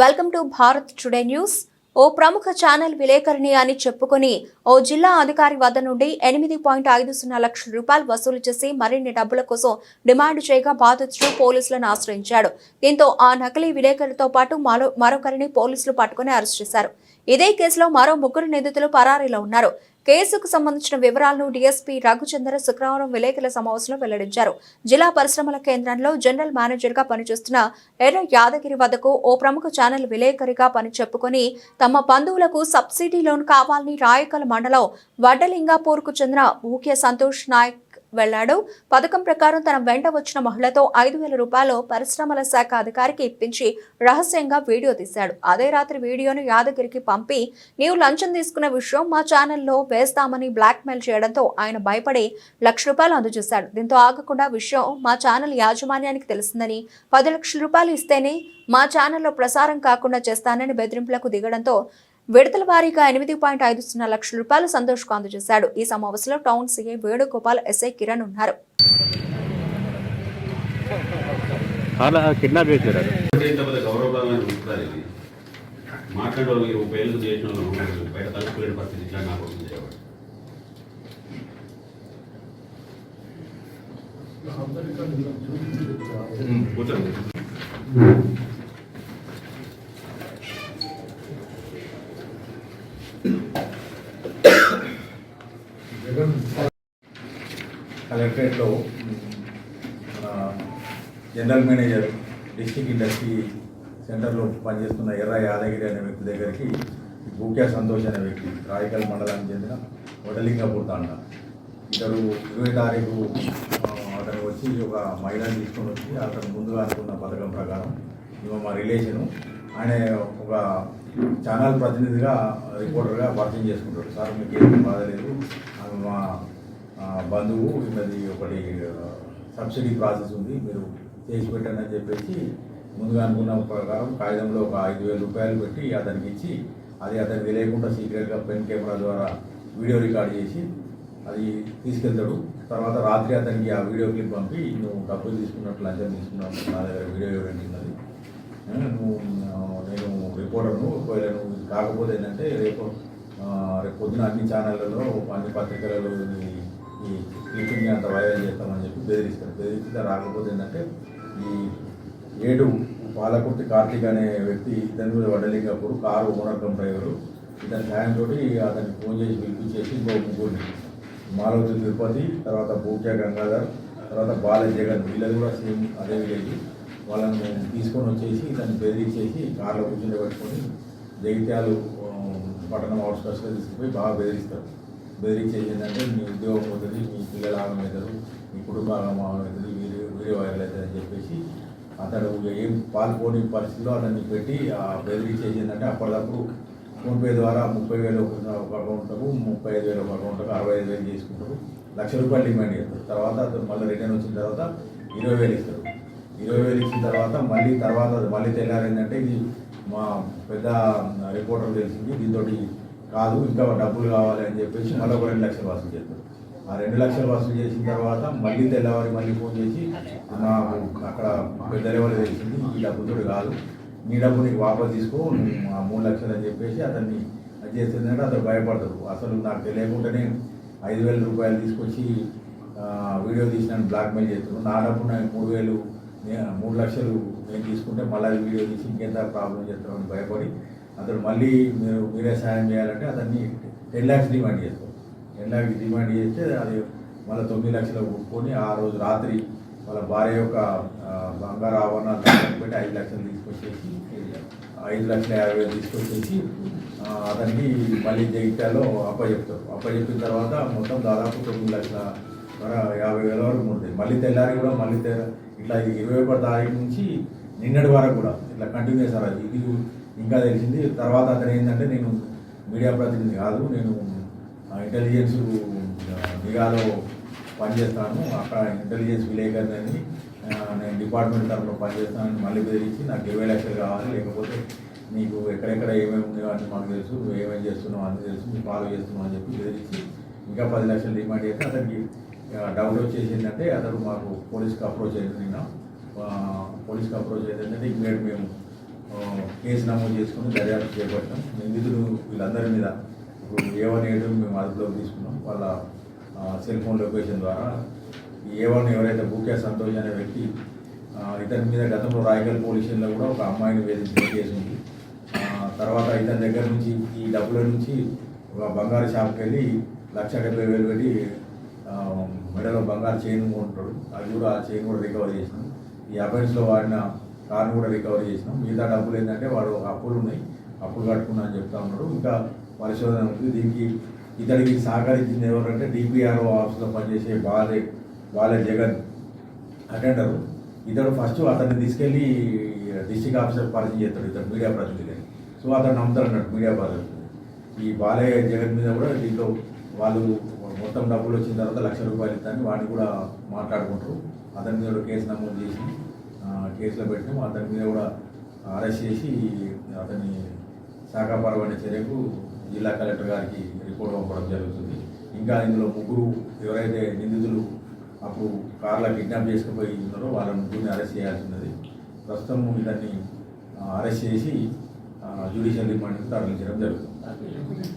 Welcome to Bharat today news. ఓ ప్రముఖ channel విలేకరిణి అని చెప్పుకొని ఓ జిల్లా అధికారి వద్ద నుండి ఎనిమిది పాయింట్ ఐదు సున్నా లక్షల రూపాయలు వసూలు చేసి మరిన్ని డబ్బుల కోసం డిమాండ్ చేయగా బాధితుడు పోలీసులను ఆశ్రయించాడు. దీంతో ఆ నకిలీ విలేకరితో పాటు మరో మరొకరిని పోలీసులు పట్టుకుని అరెస్ట్ చేశారు. ఇదే కేసులో మరో ముగ్గురు నిందితులు పరారీలో ఉన్నారు. కేసుకు సంబంధించిన వివరాలను డీఎస్పీ రఘుచంద్ర శుక్రవారం విలేకరుల సమావేశంలో వెల్లడించారు. జిల్లా పరిశ్రమల కేంద్రంలో జనరల్ మేనేజర్గా పనిచేస్తున్న ఎర్ర యాదగిరి వద్దకు ఓ ప్రముఖ ఛానల్ విలేకరిగా పని చెప్పుకొని తమ బంధువులకు సబ్సిడీ లోన్ కావాలని రాయకల్ మండలం వడ్డలింగాపూర్కు చెందిన ఊకే సంతోష్ నాయక్ వెళ్ళాడు. పథకం ప్రకారం తన వెంట వచ్చిన మహిళతో ఐదు వేల రూపాయలు పరిశ్రమల శాఖ అధికారికి ఇప్పించి రహస్యంగా వీడియో తీశాడు. అదే రాత్రి వీడియోను యాదగిరికి పంపి నీవు లంచం తీసుకున్న విషయం మా ఛానల్లో వేస్తామని బ్లాక్మెయిల్ చేయడంతో ఆయన భయపడి లక్ష రూపాయలు అందజేశాడు. దీంతో ఆగకుండా విషయం మా ఛానల్ యాజమాన్యానికి తెలిసిందని పది లక్షల రూపాయలు ఇస్తేనే మా ఛానల్లో ప్రసారం కాకుండా చేస్తానని బెదిరింపులకు దిగడంతో విడతల వారీగా ఎనిమిది పాయింట్ ఐదు సున్నా లక్షల రూపాయలు సంతోష్కు అందజేశాడు. ఈ సమావేశంలో town CI Venugopal SI Kiran ఉన్నారు. అలా కిడ్నాప్ చేశారు ఇంత పెద్ద గౌరవప్రదమైన వృత్తాలు ఇది మాట్లాడే వాళ్ళు ఇరవై పేర్లు చేసిన వాళ్ళు ఉన్నారు. బయట తలుపులేని పరిస్థితి ఇట్లా నా కోసం చేయవాడు కూర్చోండి కలెక్టరేట్లో మన జనరల్ మేనేజర్ డిస్టిక్ ఇండస్ట్రీ సెంటర్లో పనిచేస్తున్న ఎర్ర యాదగిరి అనే వ్యక్తి దగ్గరికి భూక్యా సంతోష్ అనే వ్యక్తి రాయకల్ మండలానికి చెందిన వడలింగపూర్ తాండ. ఇతడు ఇరవై తారీఖు అతను వచ్చి ఒక మహిళను తీసుకొని వచ్చి అతను ముందుగా అనుకున్న పథకం ప్రకారం ఇవ మా రిలేషను ఆయన ఒక ఛానల్ ప్రతినిధిగా రిపోర్టర్గా పరిచయం చేసుకుంటాడు. సార్ మీకు ఏం బాధలేదు మా బంధువు ఇది ఒకటి సబ్సిడీ ప్రాసెస్ ఉంది మీరు చేసి పెట్టండి అని చెప్పేసి ముందుగా అనుకున్న ప్రకారం కాగితంలో ఒక ఐదు వేల రూపాయలు పెట్టి అతనికి ఇచ్చి అది అతనికి తెలియకుండా సీక్రెట్గా పెన్ కెమెరా ద్వారా వీడియో రికార్డ్ చేసి అది తీసుకెళ్తాడు. తర్వాత రాత్రి అతనికి ఆ వీడియో క్లిప్ పంపి నువ్వు డబ్బులు తీసుకున్నట్లు లంచం తీసుకున్నట్టు నా దగ్గర వీడియో ఎవిడెన్స్ ఉన్నది నువ్వు నేను రిపోర్టర్ను ఒకవేళ నువ్వు కాకపోతే ఏంటంటే రేపు రేపు పొద్దున అన్ని ఛానళ్ళలో అన్ని పత్రికలలో ఈ క్లిప్పింగ్ అంత వైరల్ చేస్తామని చెప్పి బెదిరిస్తారు. బెదిరిస్తే రాకపోతే ఏంటంటే ఈ ఏడు పాలకుర్తి కార్తీక్ అనే వ్యక్తి ఇతని మీద వడలింగప్పుడు కారు ఓనర్కం డ్రైవరు. ఇతని సాయంతో అతనికి ఫోన్ చేసి పిలిపించేసి ఇంకో ముగ్గురిని మాలవతి తిరుపతి తర్వాత భూక్యా గంగాధర్ తర్వాత బాల జగన్ వీళ్ళది కూడా సేమ్ అదే విలేజ్. వాళ్ళని తీసుకొని వచ్చేసి దాన్ని బెదిరించేసి కార్లో కూర్చుని పెట్టుకొని జగిత్యాలు పట్టణం అవుట్ అవుట్స్కట్స్లో తీసుకుపోయి బాగా బెదిరిస్తారు బెదిరించి ఏంటంటే మీ ఉద్యోగం పోతుంది మీ పిల్లల ఆగం అవుతారు మీ కుటుంబ ఆగం అవుతుంది వీడియో వీడియో వైరల్ అవుతుంది అని చెప్పేసి అతడు ఏం పాల్పోని పరిస్థితిలో అతన్ని పెట్టి ఆ బెదిరించేసి ఏంటంటే అప్పటికప్పుడు ఫోన్పే ద్వారా ముప్పై వేలు ఒక ఒక అకౌంట్కు ముప్పై ఐదు వేలు ఒక అకౌంట్కు అరవై ఐదు వేలు చేసుకుంటారు. లక్ష రూపాయలు డిమాండ్ చేస్తారు. తర్వాత అతను మళ్ళీ రిటర్న్ వచ్చిన తర్వాత ఇరవై వేలు ఇస్తారు. ఇరవై వేలు ఇచ్చిన తర్వాత మళ్ళీ తర్వాత మళ్ళీ తెల్లారేందంటే ఇది మా పెద్ద రిపోర్టర్ తెలిసింది దీంతో కాదు ఇంకా డబ్బులు కావాలి అని చెప్పేసి మళ్ళీ ఒక రెండు లక్షలు వసూలు చేస్తారు. ఆ రెండు లక్షలు వసూలు చేసిన తర్వాత మళ్ళీ తెల్లవారి మళ్ళీ ఫోన్ చేసి నాకు అక్కడ పెద్ద లెవెల్ తెలిసింది ఈ డబ్బుతో కాదు నీ డబ్బు నీకు వాపస్ తీసుకో ఆ మూడు లక్షలు అని చెప్పేసి అతన్ని అది చేస్తుందంటే అతను భయపడతాడు. అసలు నాకు తెలియకుండానే ఐదు వేల రూపాయలు తీసుకొచ్చి వీడియో తీసిన బ్లాక్మెయిల్ చేస్తున్నాడు. నా డబ్బు నాకు మూడు వేలు నేను మూడు లక్షలు నేను తీసుకుంటే మళ్ళీ అది వీడియో తీసి ఇంకెంత ప్రాబ్లం చేస్తామని భయపడి అతను మళ్ళీ మీరు మీరే సాయం చేయాలంటే అతన్ని టెన్ ల్యాక్స్ డిమాండ్ చేస్తాం టెన్ ల్యాక్స్ డిమాండ్ చేస్తే అది మళ్ళీ తొమ్మిది లక్షలు ఒప్పుకొని ఆ రోజు రాత్రి వాళ్ళ భార్య యొక్క బంగారు ఆభరణాలు పెట్టి ఐదు లక్షలు తీసుకొచ్చేసి ఐదు లక్షల యాభై వేలు తీసుకొచ్చేసి ఆ, అతనికి మళ్ళీ జగిత్యాలో అప్పచెప్తారు. అప్పచెప్పిన తర్వాత మొత్తం దాదాపు తొమ్మిది లక్షల యాభై వేల వరకు ఉంటుంది. మళ్ళీ తెల్లారి కూడా మళ్ళీ తె- ఇట్లా ఇరవై ఒకటి తారీఖు నుంచి నిన్నటి వరకు కూడా ఇట్లా కంటిన్యూ చేశారు. అది ఇది ఇంకా తెలిసింది. తర్వాత అతను ఏంటంటే నేను మీడియా ప్రతినిధి కాదు నేను ఆ, ఇంటెలిజెన్స్ ఆ, నిఘాలో పనిచేస్తాను. అక్కడ ఇంటెలిజెన్స్ విలేకరిని అని నేను డిపార్ట్మెంట్ తరఫున పనిచేస్తానని మళ్ళీ బెదిరించి నాకు ఇరవై లక్షలు కావాలి. లేకపోతే నీకు ఎక్కడెక్కడ ఏమేమి ఉన్నాయో అని మాకు తెలుసు. నువ్వు ఏమేమి చేస్తున్నావు అని తెలుసు. నీకు ఫాలో చేస్తున్నావు అని చెప్పి బెదిరించి ఇంకా పది లక్షలు డిమాండ్ చేస్తే అతనికి డౌట్ వచ్చేసి అతను మాకు పోలీస్కి అప్రోచ్ అయింది నిన్న. పోలీస్కి అప్రోచ్ అయిందంటే ఏంటంటే ఇమీడియట్ మేము కేసు నమోదు చేసుకుని దర్యాప్తు చేపట్టాం. నిందితులు వీళ్ళందరి మీద ఇప్పుడు ఏ వన్ ఏడు మేము అదుపులోకి తీసుకున్నాం. వాళ్ళ సెల్ ఫోన్ లొకేషన్ ద్వారా. ఈ ఏ వన్ ఎవరైతే బూకే సంతోష్ అనే వ్యక్తి ఇతని మీద గతంలో రాయగల్ పోలీస్ స్టేషన్లో కూడా ఒక అమ్మాయిని వేధించిన కేసు ఉంది. తర్వాత ఇతని దగ్గర నుంచి ఈ డబ్బుల నుంచి ఒక బంగారు షాప్కి వెళ్ళి లక్ష డెబ్బై వేలు పెట్టి మెడలో బంగారు చైన్ కొంటాడు అది కూడా ఆ చైన్ కూడా రికవర్ చేసినాం. ఈ అఫెన్స్లో వాడిన కార్ను కూడా రికవర్ చేసినాం. మిగతా డబ్బులు ఏంటంటే వాడు అప్పులు ఉన్నాయి. అప్పులు కట్టుకున్నా అని చెప్తా ఉన్నాడు. ఇంకా పరిశోధన ఉంది. దీనికి ఇతడికి సహకరించింది ఎవరంటే డిపిఆర్ఓ ఆఫీస్లో పనిచేసే బాలే బాలే జగన్ అటెండరు. ఇతడు ఫస్ట్ అతన్ని తీసుకెళ్ళి డిస్టిక్ ఆఫీసర్ పరిచయం చేస్తాడు ఇతడు మీడియా ప్రతినిధి సో అతను నమ్ముతాడు అన్నట్టు మీడియా ప్రతినిధి. ఈ బాలయ్య జగన్ మీద కూడా దీంట్లో వాళ్ళు మొత్తం డబ్బులు వచ్చిన తర్వాత లక్ష రూపాయలు ఇస్తాను వాడిని కూడా మాట్లాడుకుంటారు. అతని మీద కూడా కేసు నమోదు చేసి కేసులో పెట్టినాం. అతని మీద కూడా అరెస్ట్ చేసి అతని శాఖాపరమైన చర్యకు జిల్లా కలెక్టర్ గారికి రిపోర్ట్ పంపడం జరుగుతుంది. ఇంకా ఇందులో ముగ్గురు ఎవరైతే నిందితులు అప్పుడు కార్లో కిడ్నాప్ చేసుకుపోయి ఉన్నారో వాళ్ళ ముగ్గురిని అరెస్ట్ చేయాల్సి ఉన్నది. ప్రస్తుతం ఇతన్ని అరెస్ట్ చేసి జ్యుడిషియల్ రిమాండ్కి తరలించడం జరుగుతుంది.